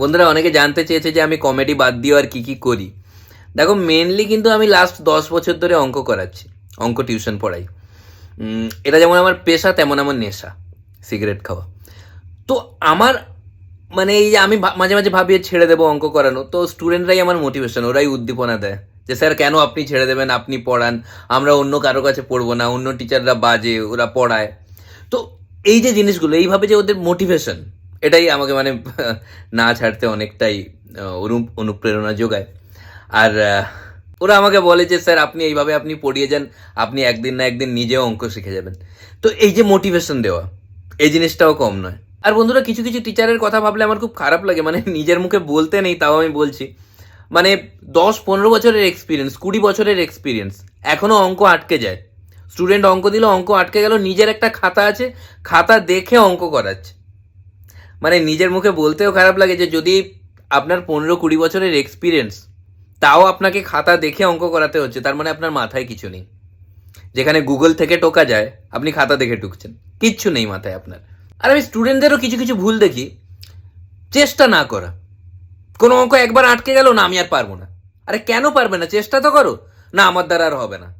বন্ধুরা, অনেকে জানতে চেয়েছে যে আমি কমেডি বাদ দিয়ে আর কি কি করি। দেখো মেনলি কিন্তু আমি লাস্ট দশ বছর ধরে অঙ্ক করাচ্ছি, অঙ্ক টিউশন পড়াই। এটা যেমন আমার পেশা, তেমন আমার নেশা সিগারেট খাওয়া। তো আমার মানে এই যে আমি মাঝে মাঝে ভাবিয়ে ছেড়ে দেবো অঙ্ক করানো, তো স্টুডেন্টরাই আমার মোটিভেশন ওরাই উদ্দীপনা দেয় যে, স্যার, কেন আপনি ছেড়ে দেবেন? আপনি পড়ান, আমরা অন্য কারও কাছে পড়ব না, অন্য টিচাররা বাজে, ওরা পড়ায়। তো এই যে জিনিসগুলো, এইভাবে যে ওদের মোটিভেশন এটাই আমাকে মানে না ছাড়তে অনেকটাই অনুপ্রেরণা যোগায়। আর ওরা আমাকে বলে যে, স্যার, আপনি এইভাবে আপনি পড়িয়ে যান, আপনি একদিন না একদিন নিজেও অঙ্ক শিখে যাবেন। তো এই যে মোটিভেশন দেওয়া, এই জিনিসটাও কম নয়। আর বন্ধুরা, কিছু কিছু টিচারের কথা ভাবলে আমার খুব খারাপ লাগে মানে নিজের মুখে বলতে নেই, তাও আমি বলছি। মানে দশ, পনেরো বছরের এক্সপিরিয়েন্স কুড়ি বছরের এক্সপিরিয়েন্স এখনও অঙ্ক আটকে যায়। স্টুডেন্ট অঙ্ক দিল, অঙ্ক আটকে গেল, নিজের একটা খাতা আছে, খাতা দেখে অঙ্ক করাচ্ছে। মানে নিজের মুখে বলতেও খারাপ লাগে যে যদি আপনার পনেরো কুড়ি বছরের এক্সপিরিয়েন্স তাও আপনাকে খাতা দেখে অঙ্ক করাতে হচ্ছে, তার মানে আপনার মাথায় কিছু নেই। যেখানে গুগল থেকে টোকা যায়, আপনি খাতা দেখে টুকছেন কিচ্ছু নেই মাথায় আপনার। আর আমি স্টুডেন্টদেরও কিছু কিছু ভুল দেখি। চেষ্টা না করা। কোনো অঙ্ক একবার আটকে গেল, না আমি আর পারব না। আরে কেন পারবে না? চেষ্টা তো করো। না, আমার দ্বারা আর হবে না।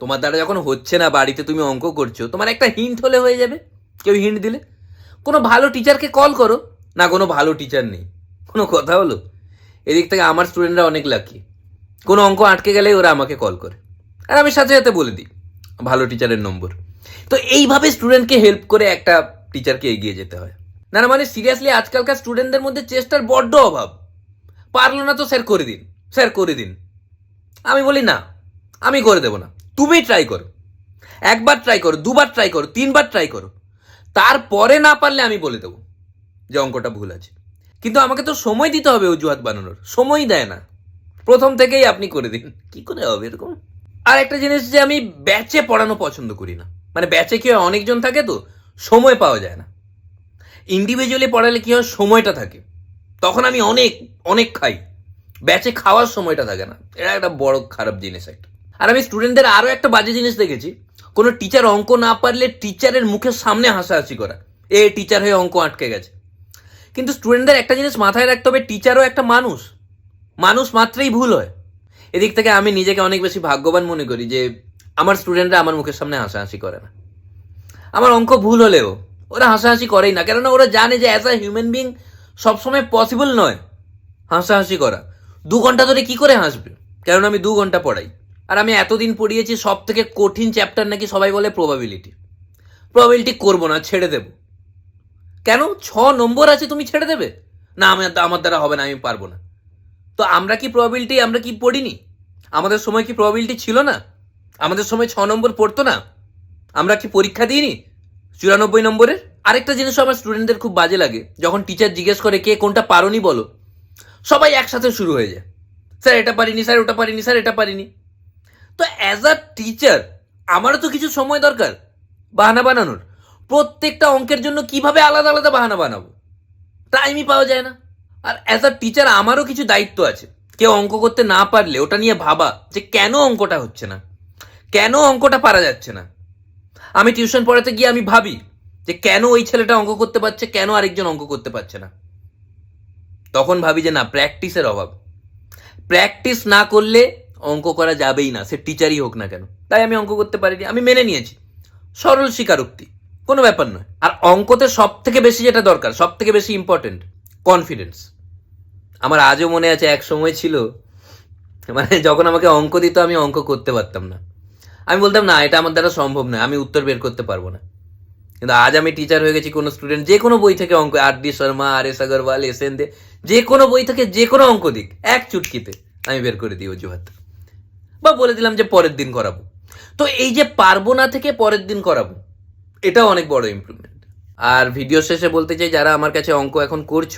তোমার দ্বারা যখন হচ্ছে না, বাড়িতে তুমি অঙ্ক করছ, তোমার একটা হিন্ট হলে হয়ে যাবে। কেউ হিন্ট দিলে? কোনো ভালো টিচারকে কল করো? না, কোনো ভালো টিচার নেই। কোনো কথা হলো? এদিক থেকে আমার স্টুডেন্টরা অনেক লাকি কোনো অঙ্ক আটকে গেলেই ওরা আমাকে কল করে। আর আমি সাথে সাথে বলে দিই, ভালো টিচারের নম্বর তো এইভাবে স্টুডেন্টকে হেল্প করে একটা টিচারকে এগিয়ে যেতে হয়। না না মানে সিরিয়াসলি আজকালকার স্টুডেন্টদের মধ্যে চেষ্টার বড্ড অভাব। পারল না তো স্যার করে দিন স্যার করে দিন। আমি বলি, না, আমি করে দেবো না। তুমি ট্রাই করো। একবার ট্রাই করো, দুবার ট্রাই করো, তিনবার ট্রাই করো। তারপরে না পারলে আমি বলে দেবো যে অঙ্কটা ভুল আছে। কিন্তু আমাকে তো সময় দিতে হবে অজুহাত বানানোর। সময় দেয় না। প্রথম থেকেই আপনি করে দিন। কি করে হবে এরকম? আর একটা জিনিস যে আমি ব্যাচে পড়ানো পছন্দ করি না। মানে ব্যাচে কি হয়, অনেকজন থাকে তো, সময় পাওয়া যায় না। ইন্ডিভিজুয়ালি পড়ালে কি হয়, সময়টা থাকে। তখন আমি অনেক অনেক খাই। ব্যাচে খাওয়ার সময়টা থাকে না। এটা একটা বড় খারাপ জিনিস একটা। আর আমি স্টুডেন্টদের আরও একটা বাজে জিনিস দেখেছি, কোনো টিচার অঙ্ক না পারলে টিচারের মুখের সামনে হাসাহাসি করা। এ টিচার হয়ে অঙ্ক আটকে গেছে। কিন্তু স্টুডেন্টদের একটা জিনিস মাথায় রাখতে হবে টিচারও একটা মানুষ। মানুষ মাত্রেই ভুল হয়। এদিক থেকে আমি নিজেকে অনেক বেশি ভাগ্যবান মনে করি যে, আমার স্টুডেন্টরা আমার মুখের সামনে হাসাহাসি করে না। আমার অঙ্ক ভুল হলেও, ওরা হাসাহাসি করেই না। কেননা ওরা জানে যে অ্যাজ আ হিউম্যান বিং সবসময় পসিবল নয় হাসাহাসি করা। দু ঘণ্টা ধরে কি করে হাসবে? কেননা আমি দু ঘণ্টা পড়াই। আর আমি এতদিন পড়িয়েছি, সব থেকে কঠিন চ্যাপ্টার নাকি সবাই বলে প্রবাবিলিটি প্রবাবিলিটি করব না, ছেড়ে দেবো। কেন? ছ নম্বর আছে, তুমি ছেড়ে দেবে? না আমার আমার দ্বারা হবে না, আমি পারব না। তো আমরা কি প্রবাবিলিটি আমরা কি পড়িনি? আমাদের সময় কি প্রবাবিলিটি ছিল না? আমাদের সময় ছ নম্বর পড়তো না? আমরা কি পরীক্ষা দিইনি? চুরানব্বই নম্বরের? আরেকটা জিনিস আমার স্টুডেন্টদের খুব বাজে লাগে। যখন টিচার জিজ্ঞেস করে, কে কোনটা পারোনি বলো? সবাই একসাথে শুরু হয়ে যায়। স্যার, এটা পারিনি, স্যার, ওটা পারিনি, স্যার, এটা পারিনি। অ্যাজ আ টিচার আমারও তো কিছু সময় দরকার, বাহানা বানানোর। প্রত্যেকটা অঙ্কের জন্য কীভাবে আলাদা আলাদা বাহানা বানাবো? টাইমই পাওয়া যায় না। আর অ্যাজ আ টিচার আমারও কিছু দায়িত্ব আছে। কেউ অঙ্ক করতে না পারলে ওটা নিয়ে ভাবা যে কেন অঙ্কটা হচ্ছে না, কেন অঙ্কটা পারা যাচ্ছে না। আমি টিউশন পড়াতে গিয়ে আমি ভাবি যে কেন ওই ছেলেটা অঙ্ক করতে পারছে, কেন আরেকজন অঙ্ক করতে পারছে না। তখন ভাবি যে না প্র্যাকটিসের অভাব। প্র্যাকটিস না করলে অঙ্ক করা যাবেই না, সে টিচারই হোক না কেন। তাই আমি অঙ্ক করতে পারিনি, আমি মেনে নিয়েছি। সরল স্বীকারোক্তি, কোনো ব্যাপার নয়। আর অঙ্কতে সব থেকে বেশি যেটা দরকার সব থেকে বেশি ইম্পর্টেন্ট কনফিডেন্স আমার আজও মনে আছে, এক সময় ছিল মানে যখন আমাকে অঙ্ক দিত, আমি অঙ্ক করতে পারতাম না। আমি বলতাম, না, এটা আমার দ্বারা সম্ভব নয়, আমি উত্তর বের করতে পারব না। কিন্তু আজ আমি টিচার হয়ে গেছি, কোনো স্টুডেন্ট যে কোনো বই থেকে অঙ্ক R D Sharma R S Agarwal S N Dey যে কোনো বই থেকে যে কোনো অঙ্ক দিক, এক চুটকিতে আমি বের করে দিই অজুহাত। বা বলে দিলাম যে পরের দিন করাবো। তো এই যে পারব না থেকে পরের দিন করাবো এটা অনেক বড় ইমপ্রুভমেন্ট আর ভিডিও শেষে বলতে চাই, যারা আমার কাছে অঙ্ক এখন করছ,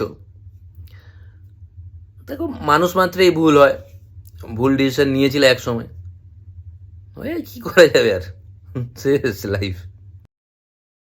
দেখো, মানুষ মাত্রেই ভুল হয়। ভুল ডিসিশন নিয়েছিল এক সময়। কি করা যাবে আর? শেষ লাইফ